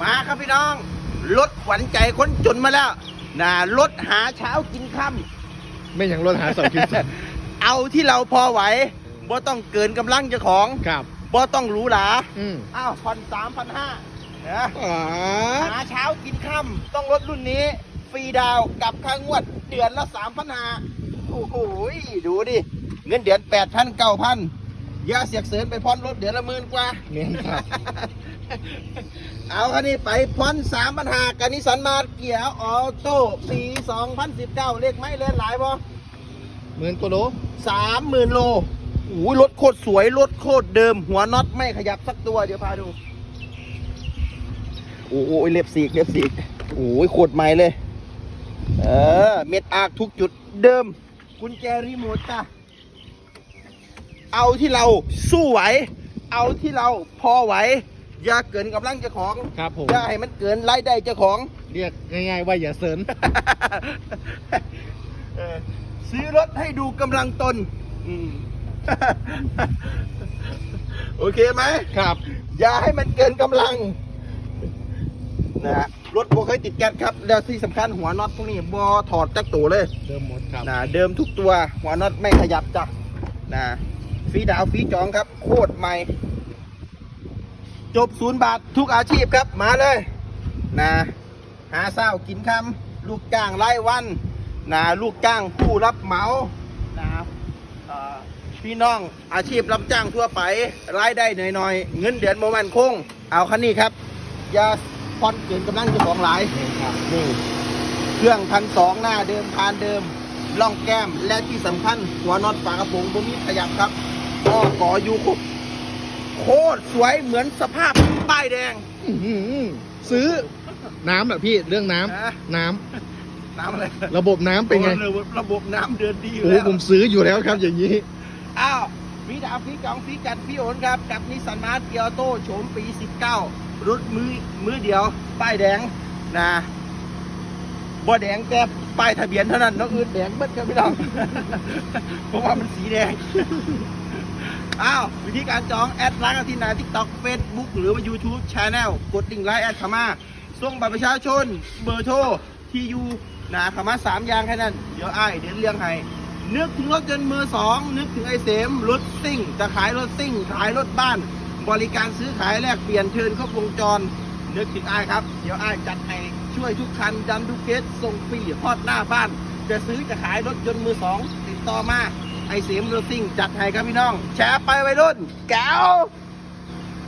มาครับพี่น้อง รถขวัญใจคนจนมาแล้วนะรถหาเช้ากินค่ไม่อย่างรถหาเสาร์คิดำเอาที่เราพอไหวบ่ต้องเกินกำลังเจ้าของครับ บ่ต้องหรูหราอืมอ้าวผ่อนสามพันห้าอ๋อหาเช้ากินค่ำต้องรถรุ่นนี้ ฟรีดาวน์กับค่างวด เดือนละสามพันห้าโอ้โหดูดิ เงินเดือนแปดพันเก้าพัน อย่าเสียกเสริญไปพรรถเดือนละหมื่นกว่าเมียนครับ เอาคันนี้ไปพรสามปัญหากันนิสันมาเกียร์ออโต้ปี2019เลขไม่เล่นหลายบ่หมื่นกว่าโลสามหมื่นโลโอ้ยรถโคตรสวย รถโคตรเดิม หัวน็อตไม่ขยับสักตัวเดี๋ยวพาดู โอ้โหเล็บสีกเล็บสีกโอ้ยโคตรใหม่เลย เออ เม็ดอาร์คทุกจุดเดิม กุญแจรีโมทจ้ะ เอาที่เราสู้ไหว เอาที่เราพอไหว อย่าเกินกำลังเจ้าของครับผม อย่าให้มันเกินรายได้เจ้าของ เรียกง่ายๆว่าอย่าเสริญเออซื้อรถให้ดูกำลังตน อืม โอเคไหม ครับ อย่าให้มันเกินกำลังนะฮะรถโบเคยติดแก๊สครับ แล้วที่สำคัญหัวน็อตพวกนี้บอถอดจากตัวเลย เดิมหมดครับ นะเดิมทุกตัวหัวน็อตไม่ขยับจ้ะนะ ฟรีดาวฟรีจองครับโคตรใหม่ จบศูนย์บาททุกอาชีพครับมาเลยนะหาเศร้ากินคำลูกจ้างรายวันนะลูกจ้างผู้รับเหมานะพี่น้องอาชีพรับจ้างทั่วไปรายได้หน่อยๆเงินเดือนโมมันคง เอาคันนี้ครับยาผ่อนเกินกำลังจ้าของหลายนี่เครื่องพันสองหน้าเดิมพานเดิมล่องแก้มและที่สำคัญหัวน็อตฝากระโปรงบ่มีขยับครับ ก็กออยู่ครบโคตรสวยเหมือนสภาพป้ายแดง อื้อหือซื้อน้ำแบบพี่เรื่องน้ำฮะน้ำน้ำอะไรระบบน้ำเป็นไงโอ้ระบบระบบน้ำเดินดีอยู่โอ้แล้วผมซื้ออยู่แล้วครับ อย่างนี้ อ้าวฟรีดาวฟรีจองฟรีจัดฟรีโอนครับ กับนิสสันมาร์ทเกียร์โต้โฉมปี 19 รถมือมือเดียว ป้ายแดงนะบ่แดงแต่ป้ายทะเบียนเท่านั้นน้องอื่นแดงเบิดครับพี่น้อง เพราะว่ามันสีแดง อ้าววิธีการจองแอดไลน์กันที่ไหนทิกตอกเฟซบุ๊กหรือว่า YouTube Channel กดลิงไลน์แอดเข้ามาส่งบัตรประชาชน เบอร์โทรที่อยู่นะเข้ามาสามอย่างแค่นั้น เดี๋ยวอ้ายเดี๋ยวเรียงให้นึกถึงรถยนต์มือสองนึกถึงไอเสมรถซิ่ง จะขายรถซิ่ง ขายรถบ้าน บริการซื้อขายแลกเปลี่ยนเชิญครบวงจร นึกถึงอ้ายครับ เดี๋ยวอ้ายจัดให้ช่วยทุกคันดันทุกเคสส่งฟรีฮอดหน้าบ้าน จะซื้อจะขายรถยนต์มือสองติดต่อมา ไอเสียมรซิ่งจัดให้ครับพี่น้อง แชร์ไปไว้รุ่นแก้ว